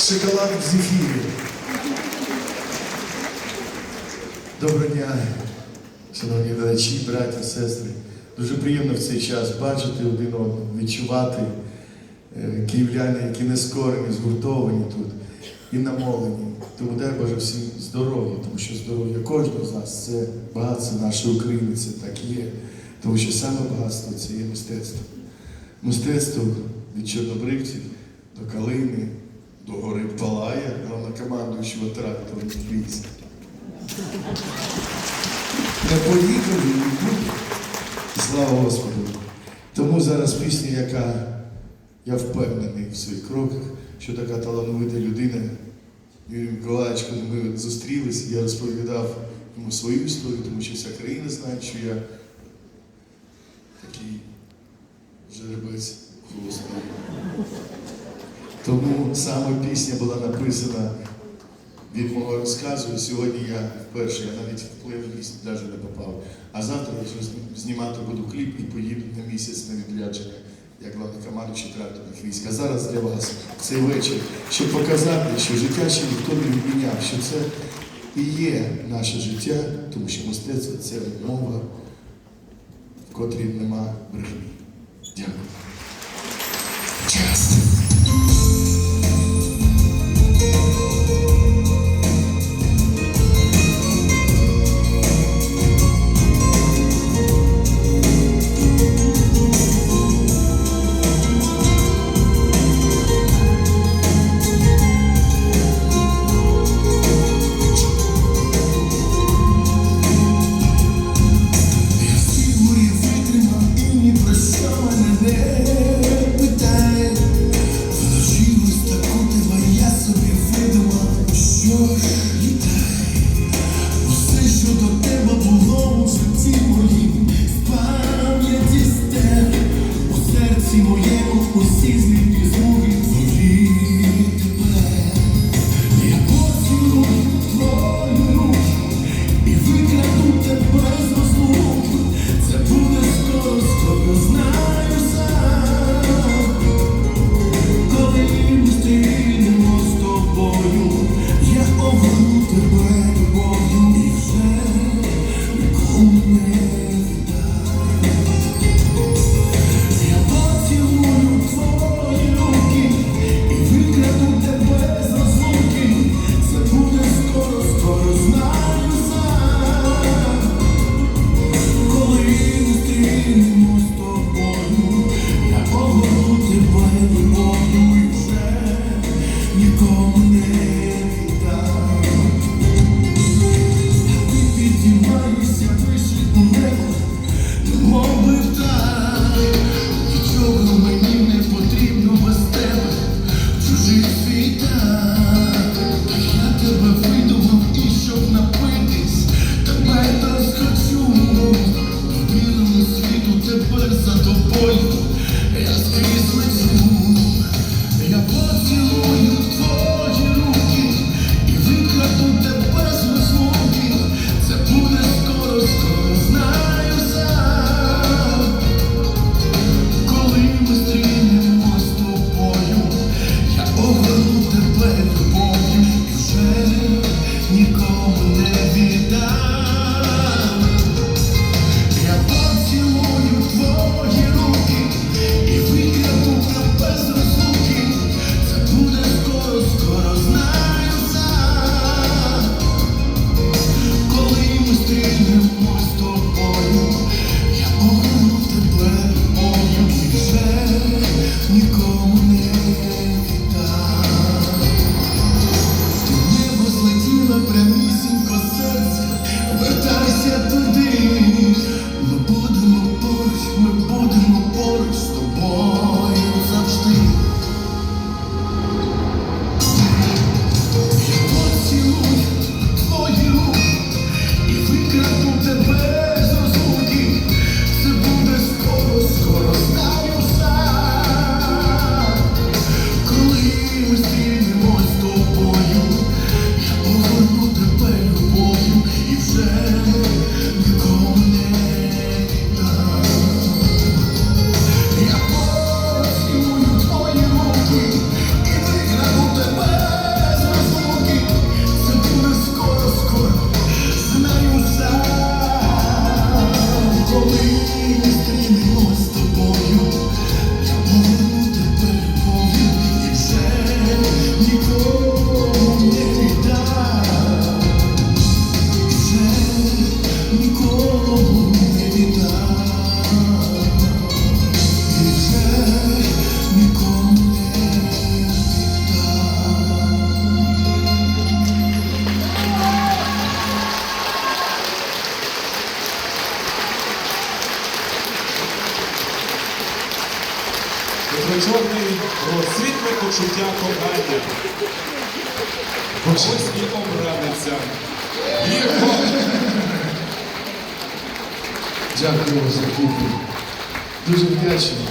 шоколад в зефірі. Доброго дня, шановні глядачі, браті, сестри. Дуже приємно в цей час бачити один одного, відчувати е, київляни, які не скорені, згуртовані тут і намолені. Тому дай Боже всім здоров'я, тому що здоров'я кожного з нас це багатство нашої України, це так є. Тому що саме багатство це є мистецтво. Мистецтво від чорнобривців до калини, до гори Палая, головнокомандуючого трактором військ. Не поїхали і буде. Слава Господу. Тому зараз пісня, яка я впевнений в своїх кроках, що така талановита людина. Юрій Миколаївич, коли ми зустрілися, я розповідав йому свою історію, тому що вся країна знає, що я такий жеребець Господи. Тому саме пісня була написана від мого розказу. Сьогодні я вперше, я навіть в плейлист навіть не попав. А завтра вже знімати буду кліп і поїду на місяць на відрядження, як главнокомандуючий тракторних військ. А зараз для вас цей вечір, щоб показати, що життя ще ніхто не відміняв, що це і є наше життя, тому що мистецтво це мова, в котрій нема брехні. Дякую. Про світле почуття кохання. Ось і обрадиться. Гірко. Дякую за кухню. Дуже вдячний.